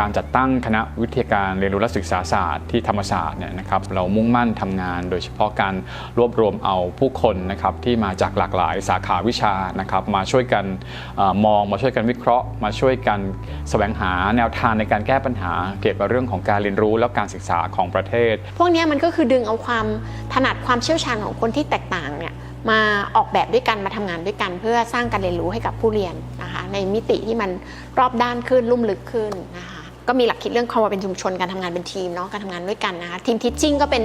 การจัดตั้งคณะวิทยาการเรียนรู้และศึกษาศาสตร์ที่ธรรมศาสตร์เนี่ยนะครับเรามุ่งมั่นทำงาน โดยเฉพาะการรวบรวมเอาผู้คนนะครับที่มาจากหลากหลายสาขาวิชานะครับมาช่วยกันอมองมาช่วยกันวิเคราะห์ มาช่วยกันแสวงหาแนวทางในการแก้ปัญหา เกี่ยวกับเรื่องของการเรียนรู้และการศึกษาของประเทศ พวกนี้มันก็คือดึงเอาความถนัดความเชี่ยวชาญของคนที่แตกต่างเนี่ยมาออกแบบด้วยกันมาทำงานด้วยกัน เพื่อสร้างการเรียนรู้ให้กับผู้เรียนนะคะในมิติที่มันรอบด้านขึ้นลุ่มลึกขึ้นนะคะ ก็มีหลักคิดเรื่องความเป็นชุมชนการทำงานเป็นทีมเนาะการทำงานด้วยกันนะคะทีมทิชชิ่งก็เป็น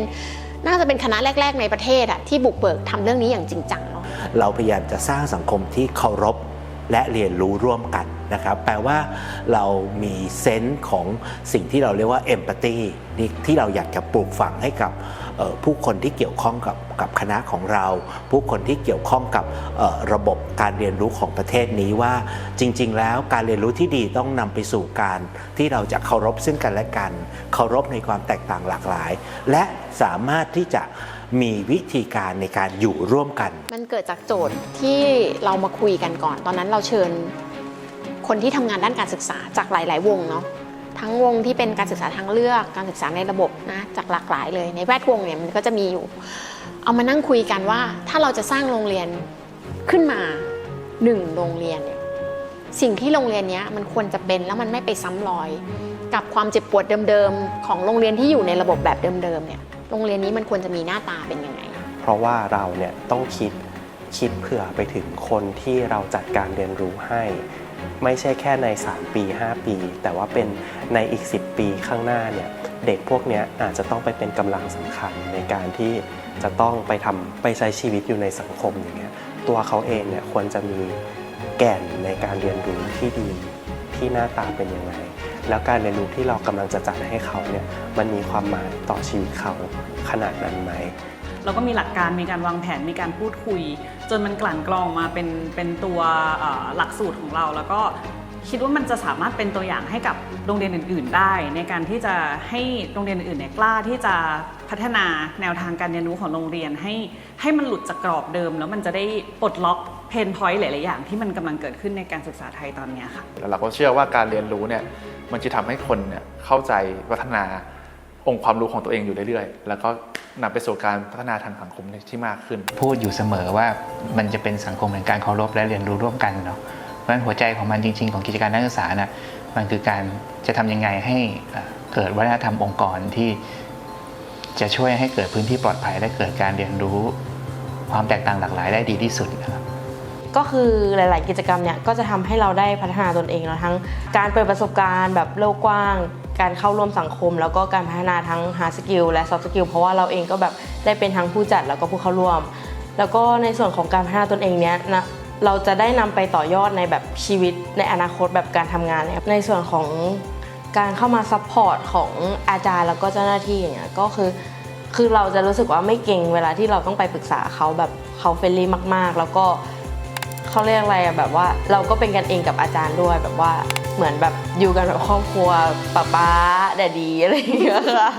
น่าจะเป็นคณะแรก ๆ ในประเทศอะที่บุกเบิกทำเรื่องนี้อย่างจริงจังเนาะเราพยายามจะสร้างสังคมที่เคารพและเรียนรู้ร่วมกันนะครับ แปลว่าเรามีเซนส์ของสิ่งที่เราเรียกว่าเอมพัตตีที่เราอยากจะปลูกฝังให้กับ ผู้คนที่เกี่ยวข้องกับกับคณะของเรา ผู้คนที่เกี่ยวข้องกับระบบการเรียนรู้ของประเทศนี้ว่า จริง ๆ แล้วการเรียนรู้ที่ดีต้องนำไปสู่การที่เราจะเคารพซึ่งกันและกัน เคารพในความแตกต่างหลากหลาย และสามารถที่จะมีวิธีการในการอยู่ร่วมกัน มันเกิดจากโจทย์ที่เรามาคุยกันก่อน ตอนนั้นเราเชิญคนที่ทำงานด้านการศึกษาจากหลาย ๆ วงเนาะ ทั้งวงที่เป็นการศึกษาทางเลือกการศึกษาในระบบนะจากหลากหลายเลยในแวดวงเนี่ยมันก็จะมีอยู่ เอามานั่งคุยกันว่า ถ้าเราจะสร้างโรงเรียนขึ้นมาหนึ่งโรงเรียนเนี่ยสิ่งที่โรงเรียนเนี้ยมันควรจะเป็นแล้วมันไม่ไปซ้ำรอย กับความเจ็บปวดเดิมๆของโรงเรียนที่อยู่ในระบบแบบเดิมๆเนี่ยโรงเรียนนี้มันควรจะมีหน้าตาเป็นยังไง เพราะว่าเราเนี่ยต้องคิดคิดเผื่อไปถึงคนที่เราจัดการเรียนรู้ให้ ไม่ใช่แค่ใน 3 ปี 5 ปี แต่ว่าเป็นในอีก 10 ปีข้างหน้าเนี่ยเด็กพวกนี้อาจจะต้องไปเป็นกำลังสำคัญในการที่จะต้องไปทำไปใช้ชีวิตอยู่ในสังคมอย่างเงี้ยตัวเขาเองเนี่ยควรจะมีแก่นในการเรียนรู้ที่ดีที่หน้าตาเป็นยังไงแล้วการเรียนรู้ที่เรากำลังจะจัดให้เขาเนี่ยมันมีความหมายต่อชีวิตเขาขนาดนั้นไหม เราก็มีหลักการมีการวางแผนมีการพูดคุย จนมันกลั่นกรองมาเป็นเป็นตัวหลักสูตรของเรา แล้วก็คิดว่ามันจะสามารถเป็นตัวอย่างให้กับโรงเรียนอื่น ๆ ได้ ในการที่จะให้โรงเรียนอื่นๆเนี่ยกล้าที่จะพัฒนาแนวทางการเรียนรู้ของโรงเรียนให้ให้มันหลุดจากกรอบเดิม แล้วมันจะได้ปลดล็อกเพนพอยต์หลาย ๆ อย่างที่มันกำลังเกิดขึ้นในการศึกษาไทยตอนนี้ค่ะแล้วเราก็เชื่อว่าการเรียนรู้เนี่ยมันจะทำให้คนเนี่ยเข้าใจพัฒนา องค์ความรู้ของตัวเองอยู่เรื่อยๆ แล้วก็นำไปสู่การพัฒนาทางสังคมที่มากขึ้น พูดอยู่เสมอว่ามันจะเป็นสังคมแห่งการเคารพและเรียนรู้ร่วมกันเนาะเพราะฉะนั้นหัวใจของมันจริง ๆ ของกิจการนักศึกษานะมันคือการจะทำยังไงให้เอ่อเกิดวัฒนธรรมองค์กรที่จะช่วยให้เกิดพื้นที่ปลอดภัยและเกิดการเรียนรู้ความแตกต่างหลากหลายได้ดีที่สุดนะครับก็คือหลาย ๆ กิจกรรมเนี่ยก็จะทำให้เราได้พัฒนาตนเองเนาะทั้งการเปิดประสบการณ์แบบโลกกว้าง การเข้าร่วมสังคม แล้วก็การพัฒนาทั้ง hard skill และ soft skill เพราะว่าเราเองก็แบบได้เป็นทั้งผู้จัดแล้วก็ผู้เข้าร่วม แล้วก็ในส่วนของการพัฒนาตนเองเนี้ยนะเราจะได้นำไปต่อยอดในแบบชีวิตในอนาคตแบบการทำงานในส่วนของการเข้ามาซัพพอร์ตของอาจารย์แล้วก็เจ้าหน้าที่อย่างเงี้ยก็คือคือเราจะรู้สึกว่าไม่เก่งเวลาที่เราต้องไปปรึกษาเขาแบบเขาเฟรนลี่มาก ๆ แล้วก็ เขาเรียกอะไรอะแบบว่าเราก็เป็นกันเองกับอาจารย์ด้วยแบบว่าเหมือนแบบอยู่กันแบบครอบครัวป้าป้าแดดดีอะไรอย่างเงี้ยค่ะ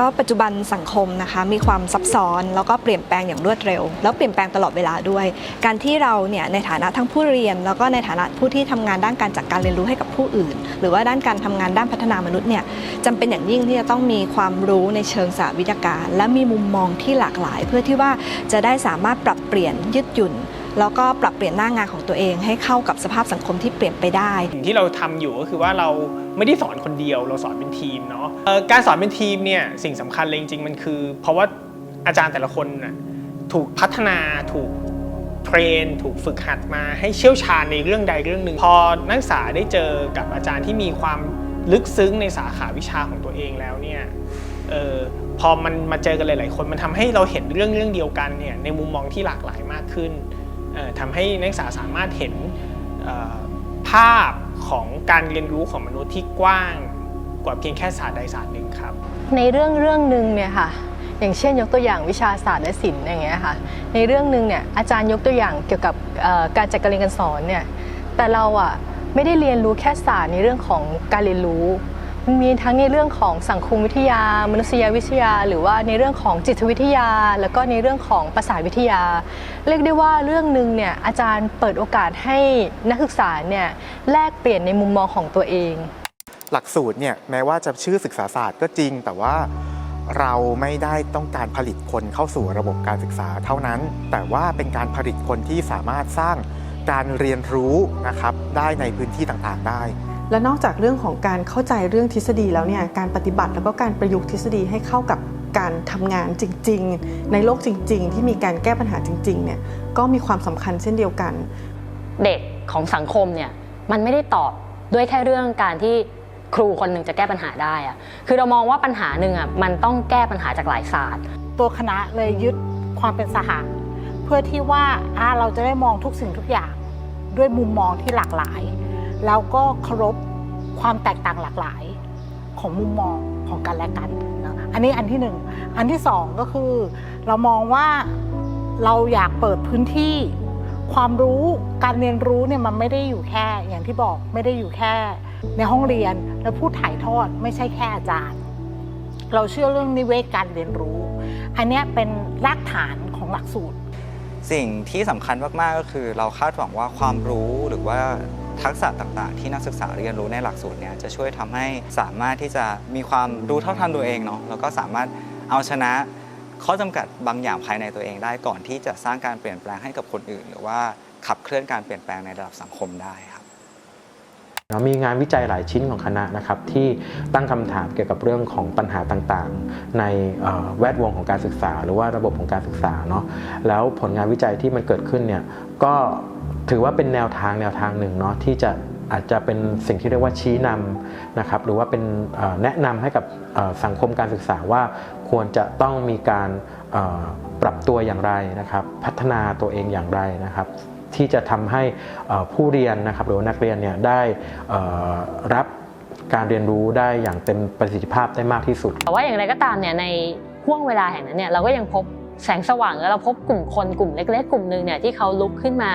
ก็ปัจจุบันสังคมนะคะมีความซับซ้อนแล้วก็เปลี่ยนแปลงอย่างรวดเร็ว แล้วเปลี่ยนแปลงตลอดเวลาด้วย การที่เราเนี่ยในฐานะทั้งผู้เรียน แล้วก็ในฐานะผู้ที่ทำงานด้านการจัดการเรียนรู้ให้กับผู้อื่น หรือว่าด้านการทำงานด้านพัฒนามนุษย์เนี่ยจำเป็นอย่างยิ่งที่จะต้องมีความรู้ในเชิงสาวิทยาการ และมีมุมมองที่หลากหลาย เพื่อที่ว่าจะได้สามารถปรับเปลี่ยนยืดหยุ่น แล้วก็ปรับเปลี่ยนหน้างานของตัวเอง ให้เข้ากับสภาพสังคมที่เปลี่ยนไปได้ สิ่งที่เราทำอยู่ก็คือว่าเราไม่ได้สอนคนเดียว เราสอนเป็นทีมเนาะการสอนเป็นทีมเนี่ยสิ่งสำคัญเลยจริงๆมันคือ เพราะว่าอาจารย์แต่ละคนน่ะถูกพัฒนาถูกเทรนถูกฝึกหัดมาให้เชี่ยวชาญในเรื่องใดเรื่องหนึ่ง พอนักศึกษาได้เจอกับอาจารย์ที่มีความลึกซึ้งในสาขาวิชาของตัวเองแล้วเนี่ยออพอมันมาเจอกันหลาย ๆ คนมันทำให้เราเห็นเรื่องเรื่องเดียวกันเนี่ยในมุมมองที่หลากหลายมากขึ้น ทำให้นักศึกษาสามารถเห็นภาพของการเรียนรู้ของมนุษย์ที่กว้างกว่าเพียงแค่ศาสตร์ใดศาสตร์หนึ่งครับ ในเรื่องเรื่องหนึ่งเนี่ยค่ะอย่างเช่นยกตัวอย่างวิชาศาสตร์และศิลป์อย่างเงี้ยค่ะในเรื่องหนึ่งเนี่ยอาจารย์ยกตัวอย่างเกี่ยวกับการจัดการเรียนการสอนเนี่ยแต่เราอะไม่ได้เรียนรู้แค่ศาสตร์ในเรื่องของการเรียนรู้ มีทั้งในเรื่องของสังคมวิทยา มนุษยวิทยา หรือว่าในเรื่องของจิตวิทยา แล้วก็ในเรื่องของภาษาวิทยา เรียกได้ว่าเรื่องหนึ่งเนี่ยอาจารย์เปิดโอกาสให้นักศึกษาเนี่ยแลกเปลี่ยนในมุมมองของตัวเอง หลักสูตรเนี่ยแม้ว่าจะชื่อศึกษาศาสตร์ก็จริง แต่ว่าเราไม่ได้ต้องการผลิตคนเข้าสู่ระบบการศึกษาเท่านั้น แต่ว่าเป็นการผลิตคนที่สามารถสร้างการเรียนรู้นะครับได้ในพื้นที่ต่างๆได้ และนอกจากเรื่องของการเข้าใจเรื่องทฤษฎีแล้วเนี่ยการปฏิบัติแล้วก็การประยุกต์ทฤษฎีให้เข้ากับการทำงานจริง ๆ ในโลกจริง ๆ ที่มีการแก้ปัญหาจริงๆเนี่ยก็มีความสำคัญเช่นเดียวกัน เด็กของสังคมเนี่ยมันไม่ได้ตอบด้วยแค่เรื่องการที่ครูคนหนึ่งจะแก้ปัญหาได้อะคือเรามองว่าปัญหาหนึ่งอะมันต้องแก้ปัญหาจากหลายศาสตร์ ตัวคณะเลยยึดความเป็นสหะเพื่อที่ว่าอ่าเราจะได้มองทุกสิ่งทุกอย่างด้วยมุมมองที่หลากหลาย แล้วก็เคารพความแตกต่างหลากหลายของมุมมองของกันและกันนะอันนี้อันที่หนึ่งอันที่สองก็คือ เรามองว่าเราอยากเปิดพื้นที่ ความรู้การเรียนรู้เนี่ยมันไม่ได้อยู่แค่อย่างที่บอกไม่ได้อยู่แค่ ในห้องเรียนแล้วผู้ถ่ายทอดไม่ใช่แค่อาจารย์ เราเชื่อเรื่องนิเวศการเรียนรู้ อันนี้เป็นรากฐานของหลักสูตร สิ่งที่สำคัญมากๆก็คือ เราคาดหวังว่าความรู้หรือว่า ทักษะต่างๆ ที่นักศึกษาเรียนรู้ในหลักสูตรเนี่ยจะช่วยทำให้สามารถที่จะมีความรู้เท่าทันตัวเองเนาะแล้วก็สามารถเอาชนะข้อจำกัดบางอย่างภายในตัวเองได้ก่อนที่จะสร้างการเปลี่ยนแปลงให้กับคนอื่น หรือว่าขับเคลื่อนการเปลี่ยนแปลงในระดับสังคมได้ครับมีงานวิจัยหลายชิ้นของคณะนะครับที่ตั้งคำถามเกี่ยวกับเรื่องของปัญหาต่างๆ ในแวดวงของการศึกษา หรือว่าระบบของการศึกษาเนาะแล้วผลงานวิจัยที่มันเกิดขึ้นเนี่ยก็ ถือว่าเป็นแนวทางแนวทางหนึ่งเนาะที่จะอาจจะเป็นสิ่งที่เรียกว่าชี้นำนะครับหรือว่าเป็นแนะนำให้กับสังคมการศึกษาว่าควรจะต้องมีการปรับตัวอย่างไรนะครับ พัฒนาตัวเองอย่างไรนะครับ ที่จะทำให้ผู้เรียนนะครับหรือนักเรียนเนี่ยได้รับการเรียนรู้ได้อย่างเต็มประสิทธิภาพได้มากที่สุด แต่ว่าอย่างไรก็ตามเนี่ยในห่วงเวลาแห่งนั้นเนี่ยเราก็ยังพบ แสงสว่างแล้วเราพบกลุ่มคนกลุ่มเล็ก ๆ กลุ่มหนึ่งเนี่ยที่เขาลุกขึ้นมา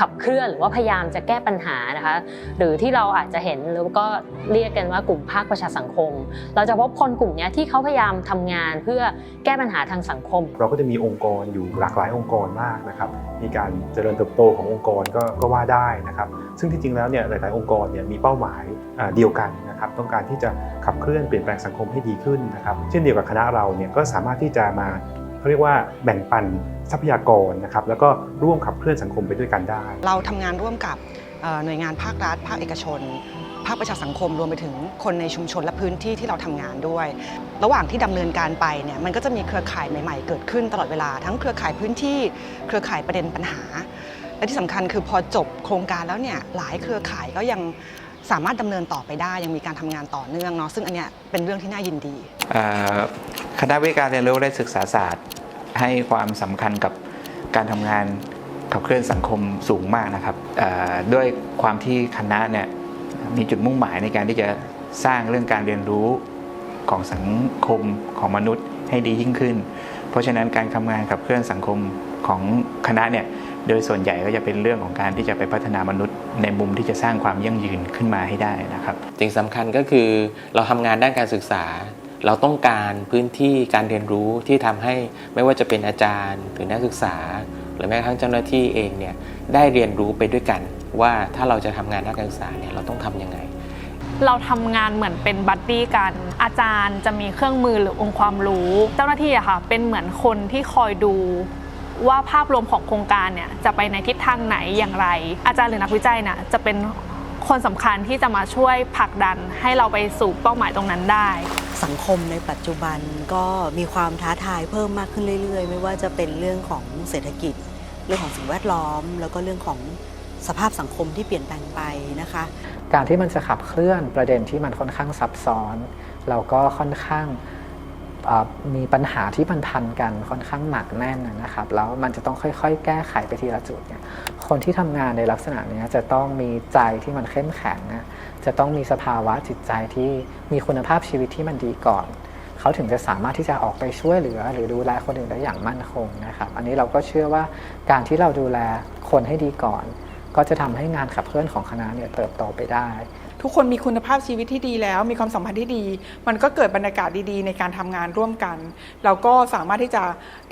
ขับเคลื่อนหรือว่าพยายามจะแก้ปัญหานะคะหรือที่เราอาจจะเห็นแล้วก็เรียกกันว่ากลุ่มภาคประชาสังคม เราจะพบคนกลุ่มนี้ที่เขาพยายามทำงานเพื่อแก้ปัญหาทางสังคม เราก็จะมีองค์กรอยู่หลากหลายองค์กรมากนะครับมีการเจริญเติบโตขององค์กรก็ก็ว่าได้นะครับซึ่งที่จริงแล้วเนี่ยหลาย ๆ องค์กรเนี่ยมีเป้าหมายเดียวกันนะครับต้องการที่จะขับเคลื่อนเปลี่ยนแปลงสังคมให้ดีขึ้นนะครับเช่นเดียวกับคณะเราเนี่ยก็สามารถที่จะมา เขาเรียกว่าแบ่งปันทรัพยากรนะครับแล้วก็ร่วมขับเคลื่อนสังคมไปด้วยกันได้ เราทำงานร่วมกับเอ่อหน่วยงานภาครัฐ ภาคเอกชน ภาคประชาสังคมรวมไปถึงคนในชุมชนและพื้นที่ที่เราทำงานด้วย ระหว่างที่ดำเนินการไปเนี่ยมันก็จะมีเครือข่ายใหม่ๆ เกิดขึ้นตลอดเวลาทั้งเครือข่ายพื้นที่ เครือข่ายประเด็นปัญหา และที่สำคัญคือพอจบโครงการแล้วเนี่ยหลายเครือข่ายก็ยังสามารถดำเนินต่อไปได้ยังมีการทำงานต่อเนื่องเนาะซึ่งอันเนี้ยเป็นเรื่องที่น่ายินดีเอ่อคณะวิชาการเรียนรู้และศึกษาศาสตร์ ให้ความสำคัญกับการทำงานขับเคลื่อนสังคมสูงมากนะครับด้วยความที่คณะเนี่ยมีจุดมุ่งหมายในการที่จะสร้างเรื่องการเรียนรู้ของสังคมของมนุษย์ให้ดียิ่งขึ้น เพราะฉะนั้นการทำงานขับเคลื่อนสังคมของคณะเนี่ยโดยส่วนใหญ่ก็จะเป็นเรื่องของการที่จะไปพัฒนามนุษย์ ในมุมที่จะสร้างความยั่งยืนขึ้นมาให้ได้นะครับสิ่งสำคัญก็คือเราทำงานด้านการศึกษา เราต้องการพื้นที่การเรียนรู้ที่ทำให้ไม่ว่าจะเป็นอาจารย์หรือนักศึกษา หรือแม้กระทั่งเจ้าหน้าที่เองเนี่ยได้เรียนรู้ไปด้วยกัน ว่าถ้าเราจะทำงานด้านการศึกษาเนี่ยเราต้องทำยังไง เราทำงานเหมือนเป็นบัดดี้กัน อาจารย์จะมีเครื่องมือหรือองค์ความรู้ เจ้าหน้าที่อะค่ะเป็นเหมือนคนที่คอยดูว่าภาพรวมของโครงการเนี่ยจะไปในทิศทางไหนอย่างไร อาจารย์หรือนักวิจัยน่ะจะเป็น คนสำคัญที่จะมาช่วยผลักดันให้เราไปสู่เป้าหมายตรงนั้นได้ สังคมในปัจจุบันก็มีความท้าทายเพิ่มมากขึ้นเรื่อยๆ ไม่ว่าจะเป็นเรื่องของเศรษฐกิจ เรื่องของสิ่งแวดล้อม แล้วก็เรื่องของสภาพสังคมที่เปลี่ยนแปลงไปนะคะ การที่มันจะขับเคลื่อนประเด็นที่มันค่อนข้างซับซ้อน เราก็ค่อนข้างเอ่อ มีปัญหาที่มันพันกันค่อนข้างหนักแน่นนะครับ แล้วมันจะต้องค่อยๆ แก้ไขไปทีละจุดเนี่ยคนที่ทำงานในลักษณะนี้จะต้องมีใจที่มันเข้มแข็งนะจะต้องมีสภาวะจิตใจที่มีคุณภาพชีวิตที่มันดีก่อนเขาถึงจะสามารถที่จะออกไปช่วยเหลือ หรือดูแลคนอื่นได้อย่างมั่นคงนะครับ อันนี้เราก็เชื่อว่าการที่เราดูแลคนให้ดีก่อน ก็จะทำให้งานขับเคลื่อนของคณะเนี่ยเติบโตไปได้ ทุกคนมีคุณภาพชีวิตที่ดีแล้ว มีความสัมพันธ์ที่ดี มันก็เกิดบรรยากาศดีๆ ในการทำงานร่วมกัน เราก็สามารถที่จะ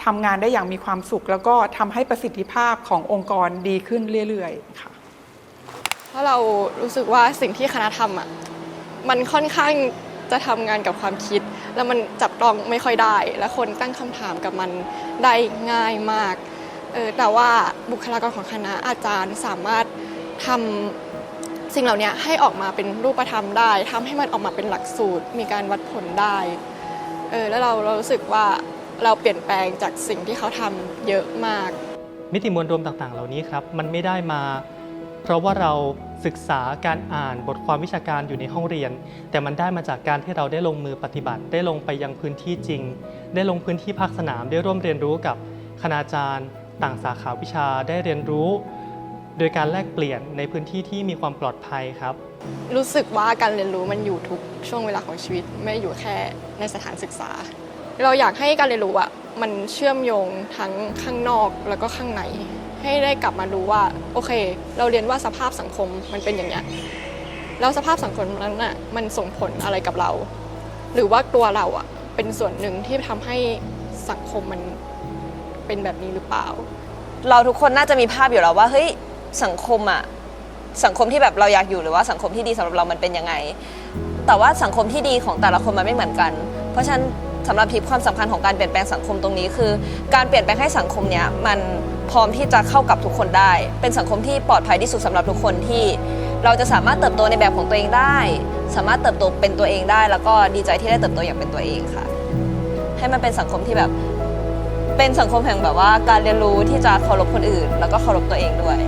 ทำงานได้อย่างมีความสุข แล้วก็ทำให้ประสิทธิภาพขององค์กรดีขึ้นเรื่อยๆค่ะเพราะเรารู้สึกว่าสิ่งที่คณะทำอะมันค่อนข้างจะทำงานกับความคิด แล้วมันจับต้องไม่ค่อยได้ และคนตั้งคำถามกับมันได้ง่ายมากเออแต่ว่าบุคลากรของคณะอาจารย์สามารถทำ สิ่งเหล่านี้ให้ออกมาเป็นรูปธรรมได้ทำให้มันออกมาเป็นหลักสูตร มีการวัดผลได้เออแล้วเราเรารู้สึกว่าเราเปลี่ยนแปลงจากสิ่งที่เขาทำเยอะมาก มิติมวลรวมต่างๆ เหล่านี้ครับมันไม่ได้มา เพราะว่าเราศึกษาการอ่านบทความวิชาการอยู่ในห้องเรียน แต่มันได้มาจากการที่เราได้ลงมือปฏิบัติ ได้ลงไปยังพื้นที่จริง ได้ลงพื้นที่ภาคสนามได้ร่วมเรียนรู้กับคณาจารย์ ต่างสาขาวิชาได้เรียนรู้ โดยการแลกเปลี่ยนในพื้นที่ที่มีความปลอดภัยครับ รู้สึกว่าการเรียนรู้มันอยู่ทุกช่วงเวลาของชีวิต ไม่ได้อยู่แค่ในสถานศึกษา เราอยากให้การเรียนรู้อะมันเชื่อมโยงทั้งข้างนอกแล้วก็ข้างใน ให้ได้กลับมาดูว่าโอเค เราเรียนว่าสภาพสังคมมันเป็นอย่างเนี้ยแล้วสภาพสังคมนั้นน่ะมันส่งผลอะไรกับเรา หรือว่าตัวเราอะเป็นส่วนหนึ่งที่ทำให้สังคมมันเป็นแบบนี้หรือเปล่า เราทุกคนน่าจะมีภาพอยู่แล้วว่าเฮ้ย สังคมอะสังคมที่แบบเราอยากอยู่หรือว่าสังคมที่ดีสำหรับเรามันเป็นยังไง แต่ว่าสังคมที่ดีของแต่ละคนมันไม่เหมือนกัน เพราะฉะนั้นสำหรับพีคความสำคัญของการเปลี่ยนแปลงสังคมตรงนี้คือ การเปลี่ยนแปลงให้สังคมเนี้ยมันพร้อมที่จะเข้ากับทุกคนได้ เป็นสังคมที่ปลอดภัยที่สุดสำหรับทุกคนที่ เราจะสามารถเติบโตในแบบของตัวเองได้ สามารถเติบโตเป็นตัวเองได้ แล้วก็ดีใจที่ได้เติบโตอย่างเป็นตัวเองค่ะ ให้มันเป็นสังคมที่แบบเป็นสังคมแห่งแบบว่าการเรียนรู้ที่จะเคารพคนอื่น แล้วก็เคารพตัวเองด้วย